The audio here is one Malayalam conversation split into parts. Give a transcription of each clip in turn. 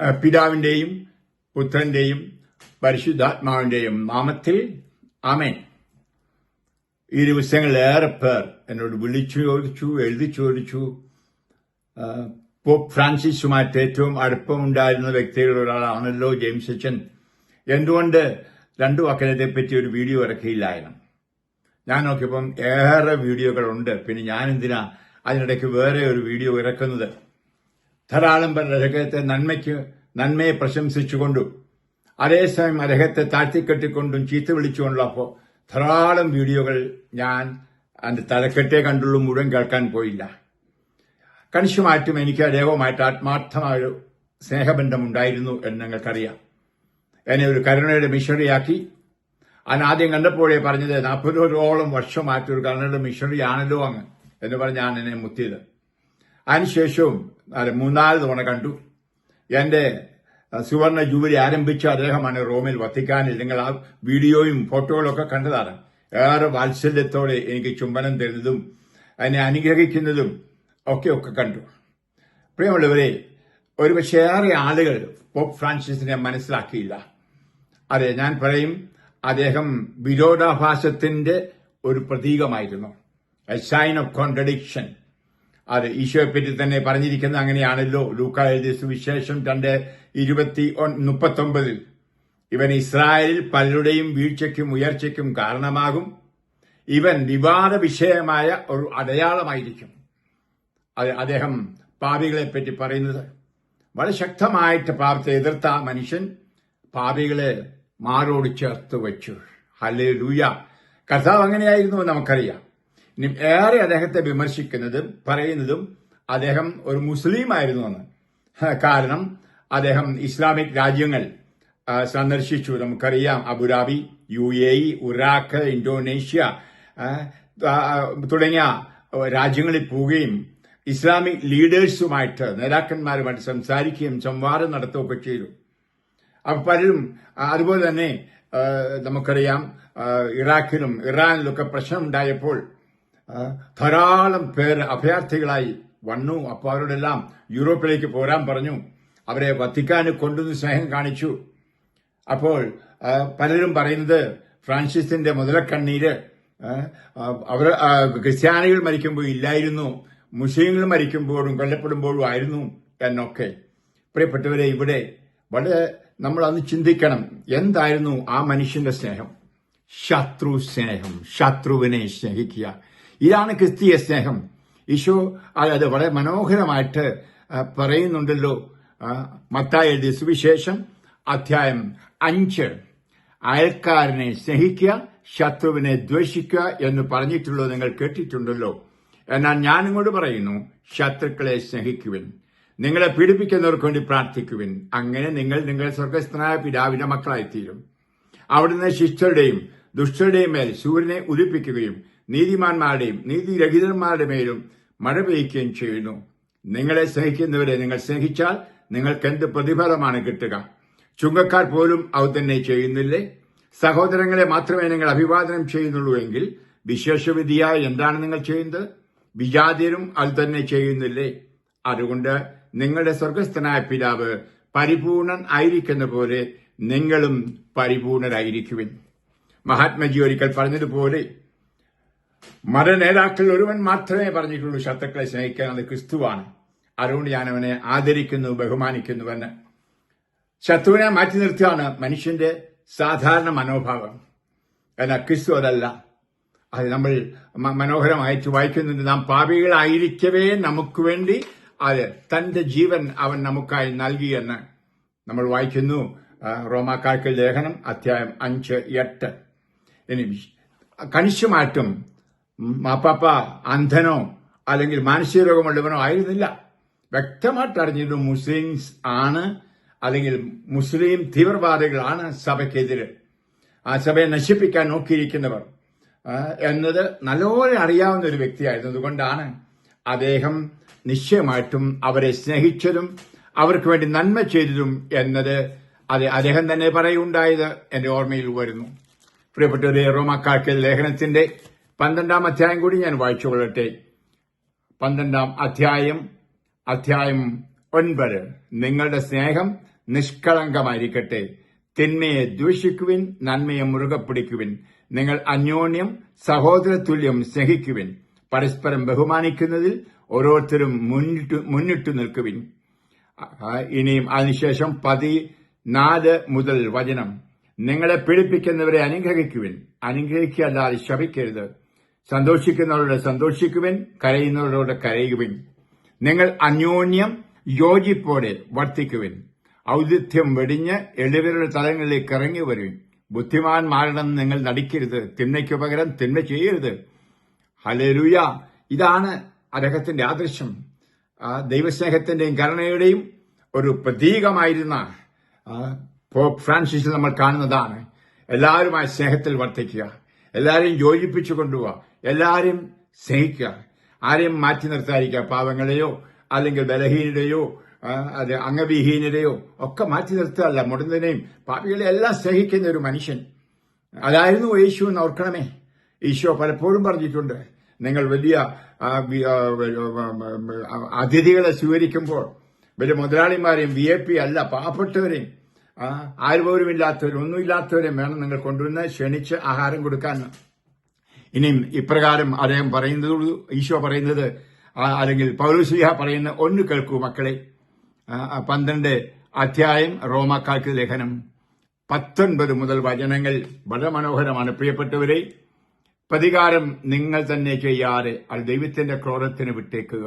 പിതാവിന്റെയും പുത്രന്റെയും പരിശുദ്ധാത്മാവിന്റെയും നാമത്തിൽ ആമേൻ. ഈ ദിവസങ്ങളിൽ ഏറെ പേർ എന്നോട് വിളിച്ചു ചോദിച്ചു എഴുതി ചോദിച്ചു. പോപ്പ് ഫ്രാൻസിസുമായിട്ട് ഏറ്റവും അടുപ്പമുണ്ടായിരുന്ന വ്യക്തികളിൽ ഒരാളാണല്ലോ ജെയിംസ് അച്ഛൻ എന്തുകൊണ്ട് രണ്ടു വക്കലത്തെ പറ്റി ഒരു വീഡിയോ ഇറക്കിയില്ലായിരുന്നു. ഞാൻ നോക്കിയപ്പം ഏറെ വീഡിയോകളുണ്ട്. പിന്നെ ഞാൻ എന്തിനാ അതിനിടയ്ക്ക് വേറെ ഒരു വീഡിയോ ഇറക്കുന്നത്? ധാരാളം പേർ അദ്ദേഹത്തെ നന്മയ്ക്ക് നന്മയെ പ്രശംസിച്ചുകൊണ്ടും അതേസമയം അദ്ദേഹത്തെ താഴ്ത്തിക്കെട്ടിക്കൊണ്ടും ചീത്ത വിളിച്ചുകൊണ്ടുള്ളപ്പോൾ ധാരാളം വീഡിയോകൾ ഞാൻ അതിന്റെ തലക്കെട്ടേ കണ്ടുള്ളൂ മുഴുവൻ കേൾക്കാൻ പോയില്ല. കണിശമായിട്ടും എനിക്ക് അദ്ദേഹവുമായിട്ട് ആത്മാർത്ഥമായൊരു സ്നേഹബന്ധം സ്നേഹബന്ധമുണ്ടായിരുന്നു എന്ന് ഞങ്ങൾക്കറിയാം എന്നെ ഒരു കരുണയുടെ മിഷണറിയാക്കി. ആദ്യം കണ്ടപ്പോഴേ പറഞ്ഞത് നാൽപ്പതോളം വർഷമായിട്ട് ഒരു കരുണയുടെ മിഷണറി ആണല്ലോ അങ്ങ് എന്ന് പറഞ്ഞാണ് എന്നെ മുത്തിയത്. അതിനുശേഷവും അത് മൂന്നാൽ തവണ കണ്ടു. എന്റെ സുവർണ ജൂബിലി ആരംഭിച്ച അദ്ദേഹമാണ് റോമിൽ വത്തിക്കാനിൽ. നിങ്ങൾ ആ വീഡിയോയും ഫോട്ടോകളൊക്കെ കണ്ടതാണ്. ഏറെ വാത്സല്യത്തോടെ എനിക്ക് ചുംബനം തരുന്നതും അതിനെ അനുഗ്രഹിക്കുന്നതും ഒക്കെ ഒക്കെ കണ്ടു. പ്രിയമുള്ളവരെ ഒരുപക്ഷെ ഏറെ ആളുകൾ പോപ്പ് ഫ്രാൻസിസിനെ മനസ്സിലാക്കിയില്ല. അതെ ഞാൻ പറയും അദ്ദേഹം വിരോധാഭാസത്തിന്റെ ഒരു പ്രതീകമായിരുന്നു. എ സൈൻ ഓഫ് കോൺട്രഡിക്ഷൻ അത് ഈശോയെ പറ്റി തന്നെ പറഞ്ഞിരിക്കുന്നത് അങ്ങനെയാണല്ലോ. ലൂക്ക എഴുതിയ സുവിശേഷം രണ്ട് ഇരുപത്തി മുപ്പത്തൊമ്പതിൽ. ഇവൻ ഇസ്രായേലിൽ പലരുടെയും വീഴ്ചയ്ക്കും ഉയർച്ചയ്ക്കും കാരണമാകും. ഇവൻ വിവാദ വിഷയമായ ഒരു അടയാളമായിരിക്കും. അത് അദ്ദേഹം പാപികളെ പറ്റി പറയുന്നത് വളരെ ശക്തമായിട്ട് പാപത്തെ എതിർത്ത മനുഷ്യൻ പാപികളെ മാറോട് ചേർത്ത് വെച്ചു. ഹലേ ലൂയ കർത്താവ് അങ്ങനെയായിരുന്നു നമുക്കറിയാം. ഇനി ഏറെ അദ്ദേഹത്തെ വിമർശിക്കുന്നതും പറയുന്നതും അദ്ദേഹം ഒരു മുസ്ലിം ആയിരുന്നു എന്ന് കാരണം അദ്ദേഹം ഇസ്ലാമിക് രാജ്യങ്ങൾ സന്ദർശിച്ചു. നമുക്കറിയാം Abu Dhabi U A E Iraq Indonesia തുടങ്ങിയ രാജ്യങ്ങളിൽ പോവുകയും ഇസ്ലാമിക് ലീഡേഴ്സുമായിട്ട് നേതാക്കന്മാരുമായിട്ട് സംസാരിക്കുകയും സംവാദം നടത്തുകയൊക്കെ ചെയ്തു. അപ്പൊ പലരും അതുപോലെ തന്നെ നമുക്കറിയാം ഇറാഖിലും ഇറാനിലൊക്കെ പ്രശ്നമുണ്ടായപ്പോൾ ധാരാളം പേർ അഭയാർത്ഥികളായി വന്നു. അപ്പോൾ അവരോടെല്ലാം യൂറോപ്പിലേക്ക് പോരാൻ പറഞ്ഞു. അവരെ വത്തിക്കാന് കൊണ്ടുവന്ന് സ്നേഹം കാണിച്ചു. അപ്പോൾ പലരും പറയുന്നത് ഫ്രാൻസിസിന്റെ മുതലക്കണ്ണീര് അവർ ക്രിസ്ത്യാനികൾ മരിക്കുമ്പോൾ ഇല്ലായിരുന്നു മുസ്ലിങ്ങൾ മരിക്കുമ്പോഴും കൊല്ലപ്പെടുമ്പോഴും ആയിരുന്നു എന്നൊക്കെ. പ്രിയപ്പെട്ടവരെ ഇവിടെ വളരെ നമ്മൾ അന്ന് ചിന്തിക്കണം എന്തായിരുന്നു ആ മനുഷ്യന്റെ സ്നേഹം? ശത്രു സ്നേഹം ശത്രുവിനെ സ്നേഹിക്കുക. ഇതാണ് ക്രിസ്തീയ സ്നേഹം. ഈശോ അത് വളരെ മനോഹരമായിട്ട് പറയുന്നുണ്ടല്ലോ. മത്തായ സുവിശേഷം അധ്യായം അഞ്ച്. അയൽക്കാരനെ സ്നേഹിക്കുക ശത്രുവിനെ ദ്വേഷിക്കുക എന്ന് പറഞ്ഞിട്ടുള്ളത് നിങ്ങൾ കേട്ടിട്ടുണ്ടല്ലോ. എന്നാൽ ഞാൻ ഇങ്ങോട്ട് പറയുന്നു ശത്രുക്കളെ സ്നേഹിക്കുവിൻ നിങ്ങളെ പീഡിപ്പിക്കുന്നവർക്ക് വേണ്ടി പ്രാർത്ഥിക്കുവിൻ. അങ്ങനെ നിങ്ങൾ നിങ്ങളുടെ സ്വർഗസ്ഥനായ പിതാവിന്റെ മക്കളായിത്തീരും. അവിടുന്ന് ശിഷ്ടരുടെയും ദുഷ്ടരുടെയും മേൽ സൂര്യനെ ഉദിപ്പിക്കുകയും നീതിമാന്മാരുടെയും നീതിരഹിതന്മാരുടെ മേലും മഴ പെയ്യുകയും ചെയ്യുന്നു. നിങ്ങളെ സ്നേഹിക്കുന്നവരെ നിങ്ങൾ സ്നേഹിച്ചാൽ നിങ്ങൾക്ക് എന്ത് പ്രതിഫലമാണ് കിട്ടുക? ചുങ്കക്കാർ പോലും അത് തന്നെ ചെയ്യുന്നില്ലേ? സഹോദരങ്ങളെ മാത്രമേ നിങ്ങൾ അഭിവാദനം ചെയ്യുന്നുള്ളൂ എങ്കിൽ വിശേഷവിധിയായി എന്താണ് നിങ്ങൾ ചെയ്യുന്നത്? വിജാതിരും അത് തന്നെ ചെയ്യുന്നില്ലേ? അതുകൊണ്ട് നിങ്ങളുടെ സ്വർഗസ്ഥനായ പിതാവ് പരിപൂർണൻ ആയിരിക്കുന്ന പോലെ നിങ്ങളും പരിപൂർണരായിരിക്കുവിൻ. മഹാത്മജി ഒരിക്കൽ പറഞ്ഞതുപോലെ മതനേതാക്കളിൽ ഒരുവൻ മാത്രമേ പറഞ്ഞിട്ടുള്ളൂ ശത്രുക്കളെ സ്നേഹിക്കാൻ ക്രിസ്തുവാണ്. അതുകൊണ്ട് ഞാൻ അവനെ ആദരിക്കുന്നു ബഹുമാനിക്കുന്നുവെന്ന്. ശത്രുവിനെ മാറ്റി നിർത്തുകയാണ് മനുഷ്യന്റെ സാധാരണ മനോഭാവം. എന്നാൽ ക്രിസ്തു അതല്ല. അത് നമ്മൾ മനോഹരമായിട്ട് വായിക്കുന്നുണ്ട്. നാം പാപികളായിരിക്കവേ നമുക്ക് വേണ്ടി അത് തന്റെ ജീവൻ അവൻ നമുക്കായി നൽകിയെന്ന് നമ്മൾ വായിക്കുന്നു റോമാക്കാർക്ക് ലേഖനം അധ്യായം അഞ്ച് എട്ട്. ഇനി കണിശമായിട്ടും മാപ്പാപ്പ അന്ധനോ അല്ലെങ്കിൽ മാനസിക രോഗമുള്ളവനോ ആയിരുന്നില്ല. വ്യക്തമായിട്ട് അറിഞ്ഞിരുന്നു മുസ്ലിംസ് ആണ് അല്ലെങ്കിൽ മുസ്ലിം തീവ്രവാദികളാണ് സഭയ്ക്കെതിരെ. ആ സഭയെ നശിപ്പിക്കാൻ നോക്കിയിരിക്കുന്നവർ. എന്നത് നല്ലപോലെ അറിയാവുന്ന ഒരു വ്യക്തിയായിരുന്നു. അതുകൊണ്ടാണ് അദ്ദേഹം നിശ്ചയമായിട്ടും അവരെ സ്നേഹിച്ചതും അവർക്ക് വേണ്ടി നന്മ ചെയ്തതും എന്നത് അത് അദ്ദേഹം തന്നെ പറയുണ്ടായത് എന്റെ ഓർമ്മയിൽ വരുന്നു. പ്രിയപ്പെട്ടവരെ റോമാക്കാക്കിയ ലേഖനത്തിന്റെ പന്ത്രണ്ടാം അധ്യായം കൂടി ഞാൻ വായിച്ചു വായിച്ചുകൊള്ളട്ടെ പന്ത്രണ്ടാം അധ്യായം അധ്യായം ഒൻപത്. നിങ്ങളുടെ സ്നേഹം നിഷ്കളങ്കമായിരിക്കട്ടെ. തിന്മയെ ദൂഷിക്കുവിൻ നന്മയെ മുറുകെ പിടിക്കുവിൻ. നിങ്ങൾ അന്യോന്യം സഹോദരതുല്യം സ്നേഹിക്കുവിൻ. പരസ്പരം ബഹുമാനിക്കുന്നതിൽ ഓരോരുത്തരും മുന്നിട്ടു മുന്നിട്ടു നിൽക്കുവിൻ. ഇനിയും അതിനുശേഷം പതിനാല് മുതൽ വചനം. നിങ്ങളെ പീഡിപ്പിക്കുന്നവരെ അനുഗ്രഹിക്കുവിൻ. അനുഗ്രഹിക്കുക അല്ലാതെ ശപിക്കരുത്. സന്തോഷിക്കുന്നവരോട് സന്തോഷിക്കുവിൻ കരയുന്നവരോട് കരയുവിൻ. നിങ്ങൾ അന്യോന്യം യോജിപ്പോടെ വർത്തിക്കുവിൻ. ഔദിത്യം വെടിഞ്ഞ് എളിവരുടെ തലങ്ങളിലേക്ക് ഇറങ്ങി വരുവിൻ. ബുദ്ധിമാന്മാരിടം നിങ്ങൾ നടിക്കരുത്. തിന്മയ്ക്ക് പകരം തിന്മ ചെയ്യരുത്. ഹലരുയ ഇതാണ് അദ്ദേഹത്തിന്റെ ആദർശം. ദൈവസ്നേഹത്തിന്റെയും കരുണയുടെയും ഒരു പ്രതീകമായിരുന്ന പോപ്പ് ഫ്രാൻസിസിൽ നമ്മൾ കാണുന്നതാണ്. എല്ലാവരുമായി സ്നേഹത്തിൽ വർത്തിക്കുക. എല്ലാവരെയും യോജിപ്പിച്ചു കൊണ്ടുപോവുക എല്ലാവരെയും സ്നേഹിക്കുക. ആരെയും മാറ്റി നിർത്താതിരിക്കുക. പാവങ്ങളെയോ അല്ലെങ്കിൽ ബലഹീനരെയോ അത് അംഗവിഹീനരെയോ ഒക്കെ മാറ്റി നിർത്തുകയല്ല. മുടന്തനെയും പാപികളെ എല്ലാം സ്നേഹിക്കുന്ന ഒരു മനുഷ്യൻ. അതായിരുന്നു യേശു എന്ന് ഓർക്കണമേ. ഈശോ പലപ്പോഴും പറഞ്ഞിട്ടുണ്ട്. നിങ്ങൾ വലിയ അതിഥികളെ സ്വീകരിക്കുമ്പോൾ വലിയ മുതലാളിമാരെയും വി എ പി അല്ല പാവപ്പെട്ടവരെയും ആ, ഒന്നുമില്ലാത്തവരും വേണം നിങ്ങൾ കൊണ്ടുവന്ന് ക്ഷണിച്ച് ആഹാരം കൊടുക്കാൻ. ഇനിയും ഇപ്രകാരം അദ്ദേഹം പറയുന്നത് ഈശോ പറയുന്നത് അല്ലെങ്കിൽ പൗലുസ്ലിഹ പറയുന്ന ഒന്ന് കേൾക്കൂ മക്കളെ. പന്ത്രണ്ട് അധ്യായം റോമാക്കാർക്ക് ലേഖനം. പത്തൊൻപത് മുതൽ വചനങ്ങൾ വളരെ മനോഹരമാണ്. പ്രിയപ്പെട്ടവരെ പ്രതികാരം നിങ്ങൾ തന്നെ ചെയ്യാതെ അത് ദൈവത്തിന്റെ ക്രോധത്തിന് വിട്ടേക്കുക.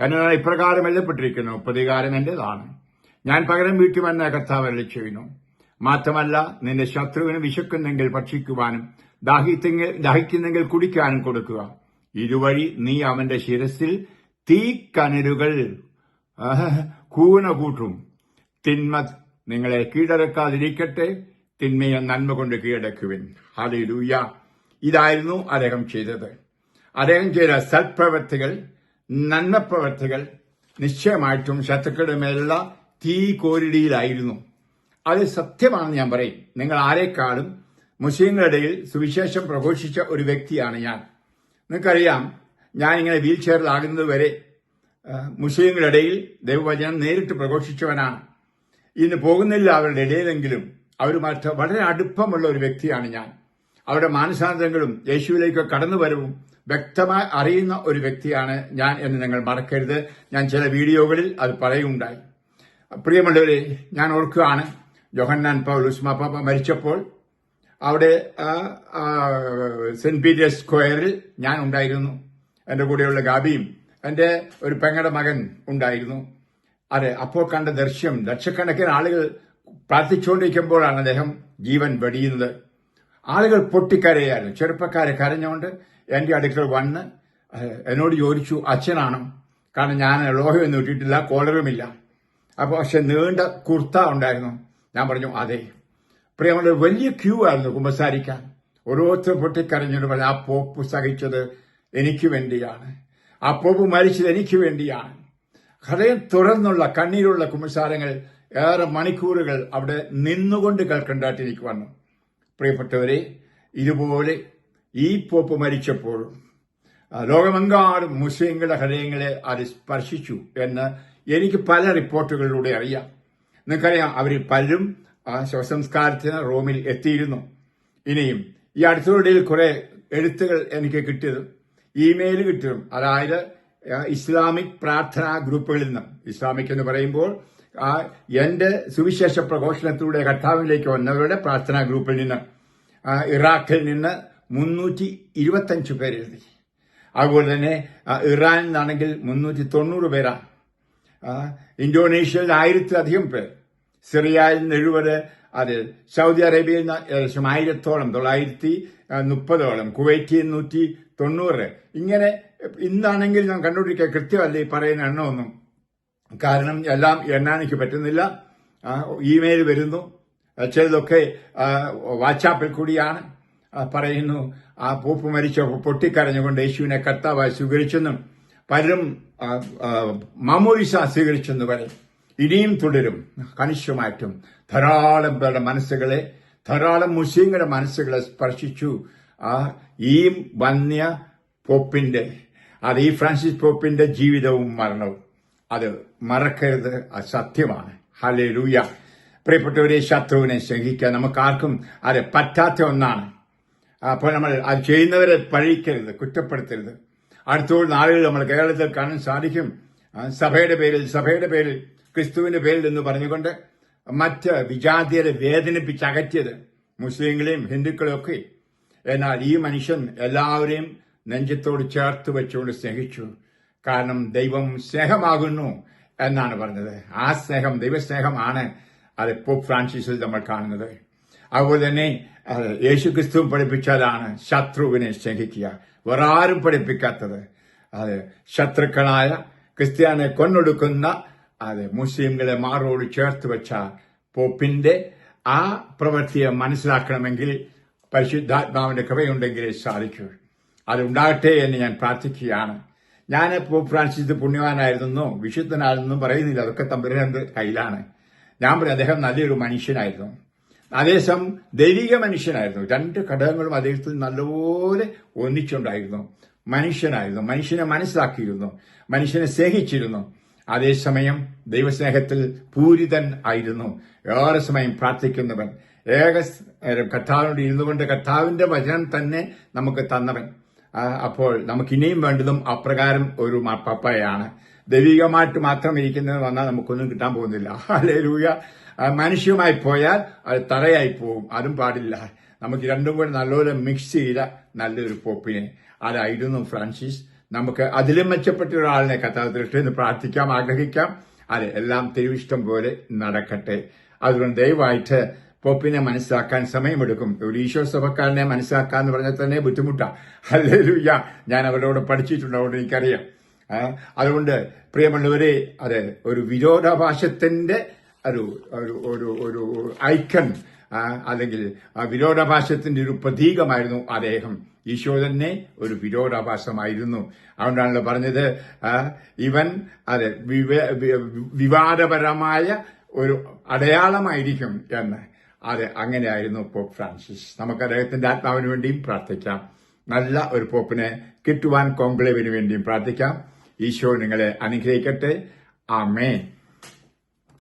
എന്നാണ് ഇപ്രകാരം എഴുതപ്പെട്ടിരിക്കുന്നു പ്രതികാരം എന്റേതാണ്. ഞാൻ പകരം വീട്ടുമെന്ന കർത്താവ് അരുളി ചെയ്യുന്നു. മാത്രമല്ല നിന്റെ ശത്രുവിന് വിശക്കുന്നെങ്കിൽ ഭക്ഷിക്കുവാനും ദാഹിത്തെങ്കിൽ ദാഹിക്കുന്നെങ്കിൽ കുടിക്കാനും കൊടുക്കുക. ഇതുവഴി നീ അവന്റെ ശിരസിൽ തീക്കനലുകൾ കൂന കൂട്ടും. തിന്മ നിങ്ങളെ കീഴടക്കാതിരിക്കട്ടെ തിന്മയെ നന്മ കൊണ്ട് കീഴടക്കുവിൻ. ഹാലൂയ ഇതായിരുന്നു അദ്ദേഹം ചെയ്തത്. അദ്ദേഹം ചെയ്ത സൽപ്രവർത്തികൾ നന്മപ്രവർത്തികൾ നിശ്ചയമായിട്ടും ശത്രുക്കളുടെ മേലുള്ള തീ കോരിടിയിലായിരുന്നു. അത് സത്യമാണെന്ന് ഞാൻ പറയും. നിങ്ങൾ ആരെക്കാളും മുസ്ലിങ്ങളുടെ ഇടയിൽ സുവിശേഷം പ്രഘോഷിച്ച ഒരു വ്യക്തിയാണ് ഞാൻ. നിങ്ങൾക്കറിയാം ഞാൻ ഇങ്ങനെ വീൽ ചെയറിലാകുന്നത് വരെ മുസ്ലിങ്ങളുടെ ഇടയിൽ ദൈവവചനം നേരിട്ട് പ്രഘോഷിച്ചവനാണ്. ഇന്ന് പോകുന്നില്ല അവരുടെ ഇടയിലെങ്കിലും അവരുമായിട്ട് വളരെ അടുപ്പമുള്ള ഒരു വ്യക്തിയാണ് ഞാൻ. അവരുടെ മാനസാന്തരങ്ങളും യേശുവിലേക്ക് കടന്നുവരവും വ്യക്തമായി അറിയുന്ന ഒരു വ്യക്തിയാണ് ഞാൻ എന്ന് നിങ്ങൾ മറക്കരുത്. ഞാൻ ചില വീഡിയോകളിൽ അത് പറയുണ്ടായി പ്രിയമുള്ളവരെ ഞാൻ ഓർക്കുകയാണ് ജോഹന്നാൻ പൗലൂസ് മാപ്പാപ്പ മരിച്ചപ്പോൾ അവിടെ സെന്റ് പീറ്റേഴ്സ് സ്ക്വയറിൽ ഞാൻ ഉണ്ടായിരുന്നു. എന്റെ കൂടെയുള്ള ഗാബിയും എന്റെ ഒരു പെങ്ങടെ മകൻ ഉണ്ടായിരുന്നു. അതെ അപ്പോൾ കണ്ട ദൃശ്യം ലക്ഷക്കണക്കിന് ആളുകൾ പ്രാർത്ഥിച്ചുകൊണ്ടിരിക്കുമ്പോഴാണ് അദ്ദേഹം ജീവൻ വെടിയുന്നത്. ആളുകൾ പൊട്ടിക്കരയായിരുന്നു. ചെറുപ്പക്കാരെ കരഞ്ഞുകൊണ്ട് എന്റെ അടുക്കൽ വന്ന് എന്നോട് ചോദിച്ചു അച്ഛനാണോ? കാരണം ഞാൻ ലോഹയൊന്നും ഇട്ടിട്ടില്ല കോളറുമില്ല. അപ്പോൾ പക്ഷെ നീണ്ട കുർത്ത ഉണ്ടായിരുന്നു. ഞാൻ പറഞ്ഞു അതെ. പ്രിയമുള്ള വലിയ ക്യൂ ആയിരുന്നു കുമ്പസാരിക്കാൻ ഓരോരുത്തർ പൊട്ടിക്കരഞ്ഞിട്ട് പറഞ്ഞു ആ പോപ്പ് സഹിച്ചത് എനിക്ക് വേണ്ടിയാണ്. ആ പോപ്പ് മരിച്ചത് എനിക്ക് വേണ്ടിയാണ്. ഹൃദയം തുറന്നുള്ള കണ്ണീരുള്ള കുമ്പസാരങ്ങൾ ഏറെ മണിക്കൂറുകൾ അവിടെ നിന്നുകൊണ്ട് കേൾക്കേണ്ടതായിട്ട് എനിക്ക് വന്നു പ്രിയപ്പെട്ടവരെ ഇതുപോലെ ഈ പോപ്പ് മരിച്ചപ്പോഴും ലോകമെങ്കാടും മുസ്ലിങ്ങളുടെ ഹൃദയങ്ങളെ അത് സ്പർശിച്ചു എന്ന് എനിക്ക് പല റിപ്പോർട്ടുകളിലൂടെ അറിയാം. നിങ്ങൾക്കറിയാം അവർ പലരും ആ ശവസംസ്കാരത്തിന് റോമിൽ എത്തിയിരുന്നു. ഇനിയും ഈ അടുത്തിടയിൽ കുറെ എഴുത്തുകൾ എനിക്ക് കിട്ടിയത് ഇമെയിൽ കിട്ടും അതായത് ഇസ്ലാമിക് പ്രാർത്ഥനാ ഗ്രൂപ്പുകളിൽ നിന്നും. ഇസ്ലാമിക് എന്ന് പറയുമ്പോൾ ആ, എന്റെ സുവിശേഷ പ്രഘോഷണത്തിലൂടെ കർത്താവിലേക്ക് വന്നവരുടെ പ്രാർത്ഥനാ ഗ്രൂപ്പിൽ നിന്ന് ഇറാഖിൽ നിന്ന് മുന്നൂറ്റി ഇരുപത്തഞ്ച് പേര് എഴുതി അതുപോലെ തന്നെ ഇറാനിൽ നിന്നാണെങ്കിൽ മുന്നൂറ്റി തൊണ്ണൂറ് പേരാണ് ഇന്തോനേഷ്യയിൽ ആയിരത്തിലധികം പേർ. സിറിയയിൽ നിന്ന് എഴുപത് അതിൽ സൗദി അറേബ്യയിൽ നിന്ന് ഏകദേശം ആയിരത്തോളം തൊള്ളായിരത്തി മുപ്പതോളം. കുവൈറ്റിൽ നൂറ്റി തൊണ്ണൂറ്. ഇങ്ങനെ ഇന്നാണെങ്കിൽ ഞാൻ കണ്ടുപിടിക്കുക കൃത്യമല്ല ഈ പറയുന്ന എണ്ണമൊന്നും. കാരണം എല്ലാം എണ്ണാൻ എനിക്ക് പറ്റുന്നില്ല ഇമെയിൽ വരുന്നു. ചിലതൊക്കെ വാട്സാപ്പിൽ കൂടിയാണ് പറയുന്നു. ആ പൂപ്പ് മരിച്ച പൊട്ടിക്കരഞ്ഞുകൊണ്ട് യേശുവിനെ കർത്താവായി സ്വീകരിച്ചെന്നും പലരും മാമോയിസ സ്വീകരിച്ചെന്ന് വരെ ഇനിയും തുടരും. കണിശമായിട്ടും ധാരാളം പേരുടെ മനസ്സുകളെ ധാരാളം മുസ്ലിങ്ങളുടെ മനസ്സുകളെ സ്പർശിച്ചു. ആ ഈ വന്യ പോപ്പിന്റെ അത് ഈ ഫ്രാൻസിസ് പോപ്പിന്റെ ജീവിതവും മരണവും. അത് മറക്കരുത്. സത്യമാണ്. ഹലേ ലൂയ പ്രിയപ്പെട്ടവരെ ശത്രുവിനെ സ്നേഹിക്കാൻ നമുക്കാർക്കും അത് പറ്റാത്ത ഒന്നാണ്. അപ്പോൾ നമ്മൾ അത് ചെയ്യുന്നവരെ പഴിക്കരുത് കുറ്റപ്പെടുത്തരുത്. അടുത്തുള്ള നാളുകൾ നമ്മൾ കേരളത്തിൽ കാണാൻ സാധിക്കും. സഭയുടെ പേരിൽ സഭയുടെ പേരിൽ ക്രിസ്തുവിന്റെ പേരിൽ എന്ന് പറഞ്ഞുകൊണ്ട് മറ്റ് വിജാതിയരെ വേദനിപ്പിച്ച് അകറ്റിയത് മുസ്ലിങ്ങളെയും ഹിന്ദുക്കളെയും ഒക്കെ. എന്നാൽ ഈ മനുഷ്യൻ എല്ലാവരെയും നെഞ്ചത്തോട് ചേർത്ത് വെച്ചുകൊണ്ട് സ്നേഹിച്ചു. കാരണം ദൈവം സ്നേഹമാകുന്നു എന്നാണ് പറഞ്ഞത്. ആ സ്നേഹം ദൈവസ്നേഹമാണ്. അത് പോപ്പ് ഫ്രാൻസിസിൽ നമ്മൾ കാണുന്നത്. അതുപോലെ തന്നെ അത് യേശു ക്രിസ്തു പഠിപ്പിച്ചാലാണ് ശത്രുവിനെ സ്നേഹിക്കുക. വേറാരും പഠിപ്പിക്കാത്തത്. അത് ശത്രുക്കളായ ക്രിസ്ത്യാനെ കൊന്നൊടുക്കുന്ന അത് മുസ്ലിംകളെ മാറോട് ചേർത്ത് വെച്ച പോപ്പിന്റെ ആ പ്രവൃത്തിയെ മനസ്സിലാക്കണമെങ്കിൽ പരിശുദ്ധാത്മാവിന്റെ കൃപയുണ്ടെങ്കിലേ സാധിക്കൂ. അതുണ്ടാകട്ടെ എന്ന് ഞാൻ പ്രാർത്ഥിക്കുകയാണ്. ഞാൻ പോപ്പ് ഫ്രാൻസിസ് പുണ്യവാനായിരുന്നോ? വിശുദ്ധനായിരുന്നോ? പറയുന്നില്ല. അതൊക്കെ തമ്പുരാന്റെ കയ്യിലാണ്. ഞാൻ പറയും അദ്ദേഹം നല്ലൊരു മനുഷ്യനായിരുന്നു. അതേസമയം ദൈവിക മനുഷ്യനായിരുന്നു. രണ്ട് ഘടകങ്ങളും അദ്ദേഹത്തിൽ നല്ലപോലെ ഒന്നിച്ചുണ്ടായിരുന്നു. മനുഷ്യനായിരുന്നു. മനുഷ്യനെ മനസ്സിലാക്കിയിരുന്നു. മനുഷ്യനെ സ്നേഹിച്ചിരുന്നു. അതേസമയം ദൈവസ്നേഹത്തിൽ പൂരിതൻ ആയിരുന്നു. ഏറെ സമയം പ്രാർത്ഥിക്കുന്നവൻ. ഏക കർത്താവിനോട് ഇരുന്നു കൊണ്ട് കർത്താവിന്റെ വചനം തന്നെ നമുക്ക് തന്നവൻ. അപ്പോൾ നമുക്ക് ഇനിയും വേണ്ടതും അപ്രകാരം ഒരു പപ്പയാണ്. ദൈവികമായിട്ട് മാത്രം ഇരിക്കുന്നത് വന്നാൽ നമുക്കൊന്നും കിട്ടാൻ പോകുന്നില്ല. അല്ലേ രൂപ മനുഷ്യമായി പോയാൽ അത് തറയായി പോവും. അതും പാടില്ല. നമുക്ക് രണ്ടും കൂടെ നല്ലപോലെ മിക്സ് ചെയ്ത നല്ലൊരു പോപ്പിനെ. അതായിരുന്നു ഫ്രാൻസിസ്. നമുക്ക് അതിലും മെച്ചപ്പെട്ട ഒരാളിനെ കഥാതൃഷ്ടി എന്ന് പ്രാർത്ഥിക്കാം ആഗ്രഹിക്കാം. അതെ എല്ലാം തിരുവിഷ്ടം പോലെ നടക്കട്ടെ. അതുകൊണ്ട് ദയവായിട്ട് പോപ്പിനെ മനസ്സിലാക്കാൻ സമയമെടുക്കും. ഒരു ഈശോ സഭക്കാരനെ മനസ്സിലാക്കാൻ എന്ന് പറഞ്ഞാൽ തന്നെ ബുദ്ധിമുട്ടാ. അല്ലേ ഞാൻ അവരോട് പഠിച്ചിട്ടുണ്ട് എനിക്കറിയാം. അതുകൊണ്ട് പ്രിയമുള്ളവരെ അത് ഒരു വിരോധാഭാസത്തിന്റെ ഒരു ഒരു ഒരു ഐക്കൺ അല്ലെങ്കിൽ ആ വിരോധാഭാസത്തിന്റെ ഒരു പ്രതീകമായിരുന്നു അദ്ദേഹം. ഈശോ തന്നെ ഒരു വിരോധാഭാസമായിരുന്നു. അതുകൊണ്ടാണല്ലോ പറഞ്ഞത് ഇവൻ അതെ വിവാദപരമായ ഒരു അടയാളമായിരിക്കും എന്ന്. അത് അങ്ങനെയായിരുന്നു പോപ്പ് ഫ്രാൻസിസ്. നമുക്ക് അദ്ദേഹത്തിന്റെ ആത്മാവിന് വേണ്ടിയും പ്രാർത്ഥിക്കാം. നല്ല ഒരു പോപ്പിനെ കിട്ടുവാൻ കോൺക്ലേവിന് വേണ്ടിയും പ്രാർത്ഥിക്കാം. ഈശോ നിങ്ങളെ അനുഗ്രഹിക്കട്ടെ. ആമേൻ.